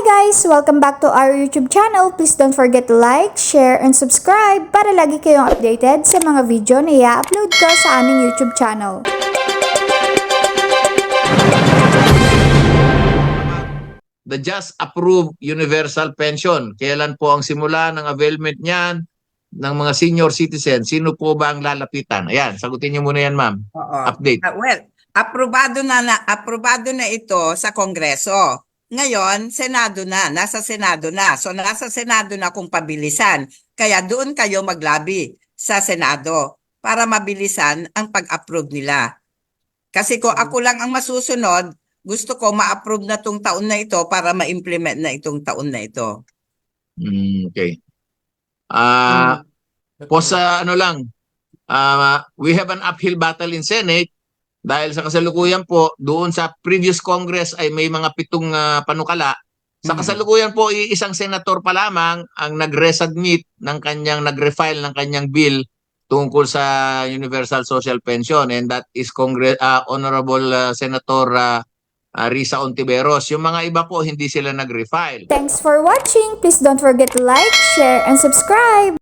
guys! Welcome back to our YouTube channel. Please don't forget to like, share, and subscribe para lagi kayong updated sa mga video na i-upload ko sa aming YouTube channel. the just approved universal pension. Kailan po ang simula ng availment niyan ng mga senior citizen? Sino po ba ang lalapitan? Ayan, sagutin niyo muna yan, ma'am. Update. Ah, well, aprobado na, na aprobado na ito sa Kongreso. Ngayon, Senado na, nasa Senado na. So nasa Senado na kung pabilisan. Kaya doon kayo maglabi sa Senado para mabilisan ang pag-approve nila. Kasi kung ako lang ang masusunod, gusto ko ma-approve na tong taon na ito para ma-implement na itong taon na ito. Mm, okay. Ah, po sa ano lang, ah, we have an uphill battle in Senate dahil sa kasalukuyan po doon sa previous Congress ay may mga pitong ah, panukala. Sa Mhm. kasalukuyan po isang senator pa lamang ang nag-resubmit ng kanyang nag-refile ng kanyang bill tungkol sa universal social pension and that is Congress ah, Honorable ah, Senator ah, ah, Risa Ontiveros. Yung mga iba po hindi sila nag-refile. Thanks for watching! Please don't forget to like, share, and subscribe!